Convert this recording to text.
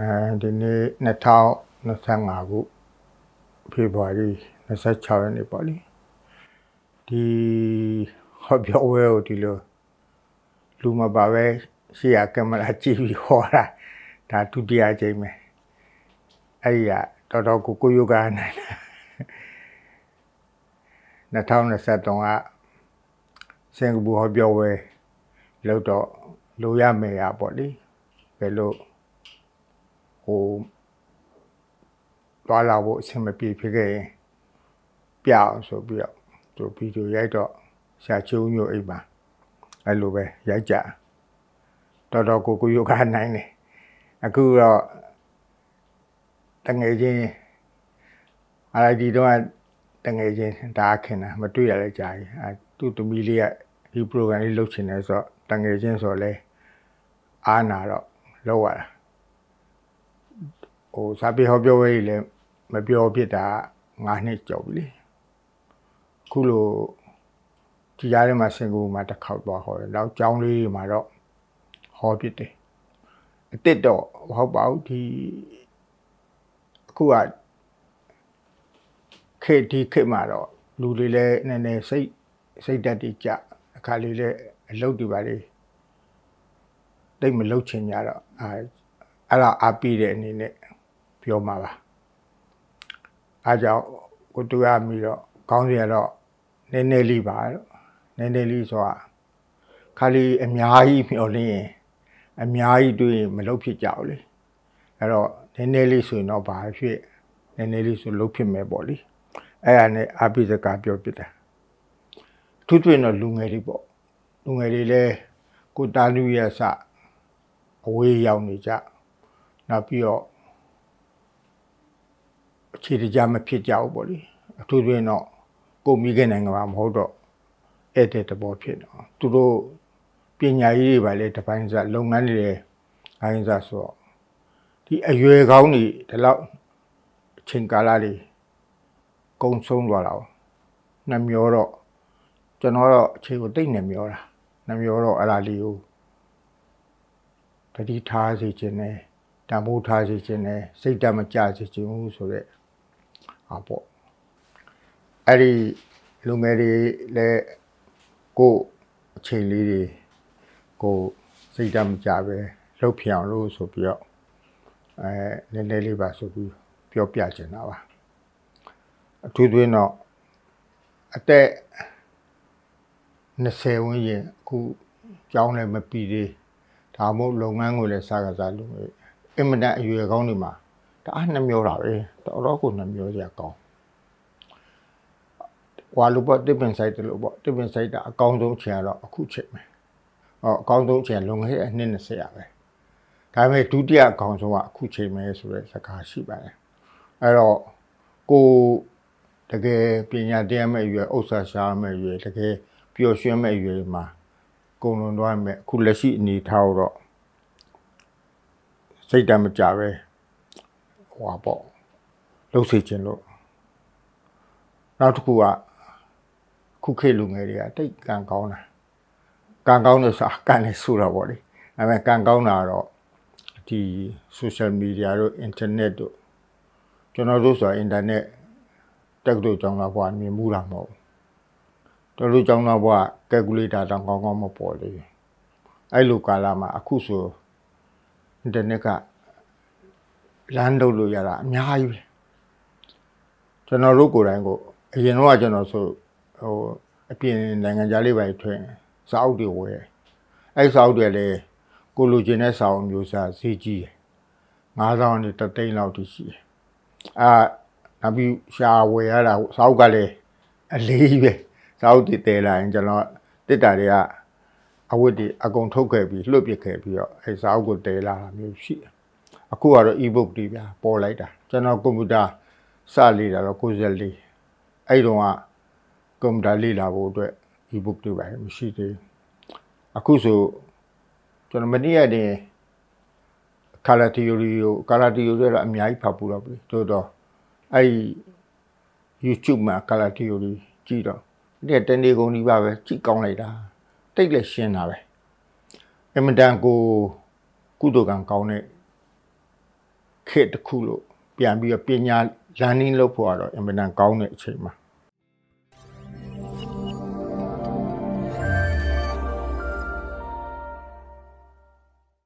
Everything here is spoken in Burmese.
အဲဒီနေ့2025ခုဖေဖော်ဝါရီ26ရက်နေ့ပေါ့လေဒီဟောပြောဝဲကိုဒီလိုလူမပါပဲရှေ့ရကင်မရာကြည့်ပြီးဟောတာဒါဒုတိယကြိမ်ပဲအဲ့ဒီကတော်တော်ကိုကိုယုကနိုင်တာ2023ကစင်ကာပူဟောပြောဝဲလောက်တော့လိုရမယ်ရပေါ့လေဘယ်လို ဟိုတွာလာဖို့အဆင်မပြေဖြစ်ခဲ့ရင်ပြအောင်ဆိုပြီးတော့သူဗီဒီယိုရိုက်တော့ရှာချုံညိုအိမ်မှာအဲ့လိုပဲရိုက်ကြတော်တော်ကိုကိုယုကနိုင်တယ်အခုတော့တငယ်ချင်းအားလိုက်ဒီတော့တငယ်ချင်းဒါခင်တာမတွေ့ရလဲကြာပြီအဲသူ့သမီးလေးကဒီ program လေးလုပ်ချင်တယ်ဆိုတော့တငယ်ချင်းဆိုတော့လဲအားနာတော့လောက်ရတာ ဟိုစာပေဟောပြောဝဲကြီးလည်းမပြောဖြစ်တာ9နှစ်ကျော်ပြီလေခုလိုဒီကြားထဲမှာစင်ကူမှာတစ်ခေါက်သွားဟောတယ်နောက်ကျောင်းလေးတွေမှာတော့ဟောဖြစ်တယ်အစ်စ်တော့မဟုတ်ပါဘူးဒီအခုကခေတ်ဒီခေတ်မှာတော့လူတွေလည်းနည်းနည်းစိတ်စိတ်ဓာတ်တွေကြအခါလေးလည်းအလုပ်တွေပါလေတိတ်မလုပ်ချင်ကြတော့အဲအဲ့ဒါအပိတဲ့အနေနဲ့ ပြောမှာပါအားကြောင့်ကိုတူရမိတော့ကောင်းစီရတော့နည်းနည်းလေးပါတော့နည်းနည်းလေးဆိုတာခါလီအများကြီးမျှော်လင့်ရင်အများကြီးတွေ့ရင်မလုပ်ဖြစ်ကြဘူးလေအဲ့တော့နည်းနည်းလေးဆိုရင်တော့ဘာဖြစ်နည်းနည်းလေးဆိုလုပ်ဖြစ်မယ်ပေါ့လေအဲ့ဒါနဲ့အပိစကားပြောပြတာသူတွင်တော့လူငယ်တွေပေါ့လူငယ်တွေလည်းကိုတာလူရဆအဝေးရောက်နေကြနောက်ပြီးတော့ အခြေတကြမဖြစ်ကြဘူးပေါ့လေအထူးသဖြင့်တော့ကိုမိခင်နိုင်ငံမှာမဟုတ်တော့အဲ့တဲ့တဘောဖြစ်တော့သူတို့ပညာရေးတွေပါလေတပိုင်းစားလုပ်ငန်းတွေအရင်စားဆိုတော့ဒီအရွယ်ကောင်းတွေဒီလောက်အချိန်ကာလတွေကုံဆုံးသွားတာပေါ့နှမျောတော့ကျွန်တော်တော့အချိန်ကိုတိတ်နေမျောတာနှမျောတော့အဲ့ဒါလေးကိုတတိထားစေခြင်းနဲ့တံမိုးထားစေခြင်းနဲ့စိတ်ဓာတ်မကြစေခြင်းဘူးဆိုတော့ ဟာပေါ့အဲ့ဒီလူငယ်တွေလည်းကိုယ်အချိန်လေးတွေကိုစိတ်ဓာတ်မကြပဲလှုပ်ဖြောင်လို့ဆိုပြီးတော့အဲနည်းနည်းလေးပါဆိုပြီးပြောပြချင်တာပါအထူးသဖြင့်တော့အသက်20ဝန်းကျင်အခုကြောင်းလည်းမပြီးသေးဒါမှမဟုတ်လုပ်ငန်းကိုလည်းစကားစားလုပ်နေအင်မတန်အရွယ်ကောင်းနေမှာ တအားနှမျောတာပဲတော်တော်ကိုနှမျောစရာကောင်းဟွာလို့ပေါ့တစ်ပင်ဆိုင်တလို့ပေါ့တစ်ပင်ဆိုင်တာအကောင်းဆုံးချိန်ကတော့အခုချိန်ပဲဟောအကောင်းဆုံးချိန်လွန်ခဲ့တဲ့အနှစ်20ရပဲဒါပေမဲ့ဒုတိယအကောင်းဆုံးကအခုချိန်ပဲဆိုတဲ့စကားရှိပါတယ်အဲ့တော့ကိုတကယ်ပညာတရားမဲ့ရွယ်ဥစ္စာရှားမဲ့ရွယ်တကယ်ပျော်ရွှင်မဲ့ရွယ်မှာကုံလွန်သွားမဲ့အခုလက်ရှိအနေထားတော့စိတ်တမ်းမကြပဲ ဟွာပေါ့လှုပ်စေခြင်းလို့နောက်တစ်ခုကခုခေတ်လူငယ်တွေကတိတ်ကံကောင်းတာကံကောင်းလို့ဆိုတာကံလည်းဆိုတော့ဗောလေအဲမဲ့ကံကောင်းတာတော့ဒီ social media တို့ internet တို့ကျွန်တော်တို့ဆိုတာ internet တက်တို့ကြောင်းလာဘွားမြင်မှုတာမဟုတ်တော်တို့ကြောင်းလာဘွား calculator တောင်ကောင်းကောင်းမပေါ်လေအဲ့လိုကာလမှာအခုဆို internet က လမ်းလုပ်လို့ရတာအများကြီးပဲကျွန်တော်တို့ကိုယ်တိုင်ကိုအရင်တော့ကျွန်တော်ဆိုဟိုအပြင်နိုင်ငံခြားလေးပဲထွင်စာအုပ်တွေဝယ်အဲ့စာအုပ်တွေလည်းကိုလူချင်းတဲ့စာအုပ်မျိုးစားဈေးကြီးတယ်9000နဲ့တသိန်းလောက်ထိရှိတယ်အာနောက်ပြီးရှာဝယ်ရတာစာအုပ်ကလည်းအလေးပဲစာအုပ်တွေတည်လာရင်ကျွန်တော်တစ်တာတွေကအဝတ်တွေအကုန်ထုတ်ခဲ့ပြီးလွတ်ပစ်ခဲ့ပြီးတော့အဲစာအုပ်ကိုတည်လာတာမျိုးရှိတယ် အခုကတော့ ebook တွေပြပေါ်လိုက်တာကျွန်တော်ကွန်ပျူတာစလေတာတော့94အဲ့တုန်းကကွန်ပျူတာလေ့လာဖို့အတွက် ebook တွေပါမရှိသေးဘူးအခုဆိုကျွန်တော်မနေ့ကတည်းက color theory ကို color theory ကတော့အများကြီးဖတ်ပူတော့ပြီတိုးတော့အဲ့ YouTube မှာ color theory ကြည့်တော့ဒီတနေ့ကုန်ဒီပါပဲကြည့်ကောင်းလိုက်တာတိတ်လည်းရှင်းတာပဲအမတန်ကိုကုသိုလ်ကံကောင်းတဲ့ ခေတ်တစ်ခုလို့ပြန်ပြီးတော့ပညာ learning လုပ်ဖို့ကတော့အင်မတန်ကောင်းတဲ့အချိန်မှာ